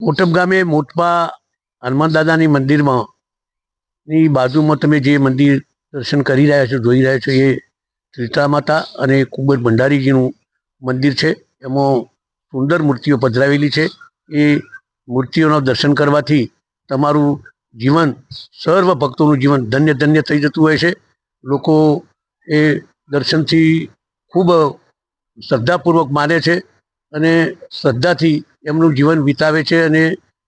મોટપ ગામે મોટપા હનુમાન દાદાની મંદિરમાં ની બાજુમાં તમે જે મંદિર દર્શન કરી રહ્યા છો, જોઈ રહ્યા છો, એ ત્રિતા માતા અને કુંબર ભંડારીજીનું મંદિર છે. એમાં સુંદર મૂર્તિઓ પધરાવેલી છે. એ મૂર્તિઓના દર્શન કરવાથી તમારું જીવન, સર્વ ભક્તોનું જીવન ધન્ય ધન્ય થઈ જતું હોય છે. લોકો એ દર્શનથી ખૂબ શ્રદ્ધાપૂર્વક માને છે. અને શ્રદ્ધાથી એમનું જીવન વિતાવે છે અને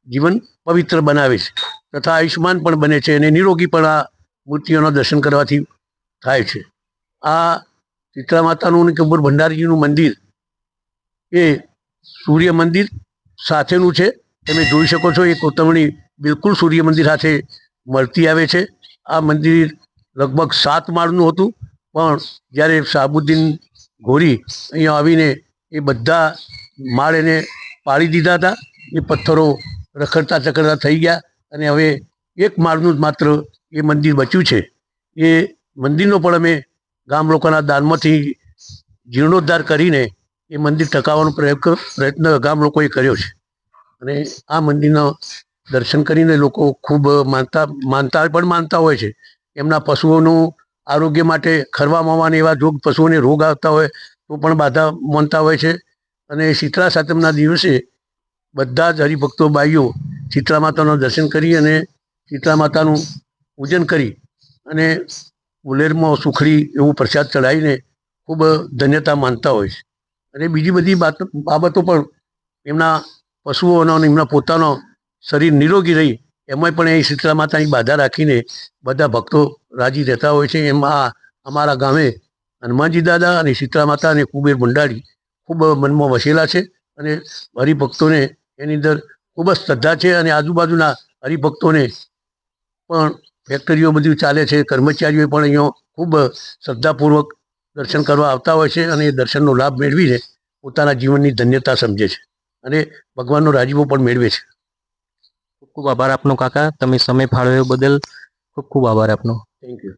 જીવન પવિત્ર બનાવે છે. તથા આયુષ્માન પણ બને છે અને નિરોગી પણ આ મૂર્તિઓના દર્શન કરવાથી થાય છે. આ શીતળા માતાનું અને કબૂર ભંડારીજીનું મંદિર એ સૂર્ય મંદિર સાથેનું છે. તમે જોઈ શકો છો એ કોતરણી બિલકુલ સૂર્ય મંદિર સાથે મળતી આવે છે. આ મંદિર લગભગ સાત માળનું હતું. પણ જ્યારે શાહબુદ્દીન ઘોરી અહીંયા આવીને એ બધા માળ એને પાડી દીધા હતા. એ પથ્થરો રખડતા ચકડતા થઈ ગયા અને હવે એક માળનું જ માત્ર એ મંદિર બચ્યું છે. એ મંદિરનો પણ અમે ગામ લોકોના દાનમાંથી જીર્ણોદ્ધાર કરીને એ મંદિર ટકાવવાનો પ્રયત્ન પ્રયત્ન ગામ લોકોએ કર્યો છે. અને આ મંદિરના દર્શન કરીને લોકો ખૂબ માનતા માનતા પણ માનતા હોય છે. એમના પશુઓનું આરોગ્ય માટે ખરવા માવાને એવા રોગ પશુઓને રોગ આવતા હોય પણ બાધા માનતા હોય છે. અને શીતળા સાતમના દિવસે બધા જ હરિભક્તો બાઈઓ શીતળા માતાનું દર્શન કરી અને શીતળા માતાનું પૂજન કરી અને ઉલેરમાં સુખડી એવું પ્રસાદ ચડાવીને ખૂબ ધન્યતા માનતા હોય છે. અને બીજી બધી બાબતો પણ એમના પશુઓનો અને એમના પોતાનો શરીર નિરોગી રહી એમાંય પણ એ શીતળા માતાની બાધા રાખીને બધા ભક્તો રાજી રહેતા હોય છે. એમાં આ અમારા ગામે હનુમાનજી દાદા અને શીતળા માતા અને કુબેર ભંડારી ખૂબ મનમાં વસેલા છે અને હરિભક્તોને એની અંદર ખૂબ જ શ્રદ્ધા છે અને આજુબાજુના હરિભક્તોને પણ ફેક્ટરીઓ બધું ચાલે છે કર્મચારીઓ પણ અહીંયા ખૂબ શ્રદ્ધાપૂર્વક દર્શન કરવા આવતા હોય છે અને એ દર્શનનો લાભ મેળવીને પોતાના જીવનની ધન્યતા સમજે છે અને ભગવાનનો રાજીવો પણ મેળવે છે. ખૂબ ખૂબ આભાર આપનો કાકા તમે સમય ફાળવ્યો બદલ ખૂબ ખૂબ આભાર આપનો. Thank you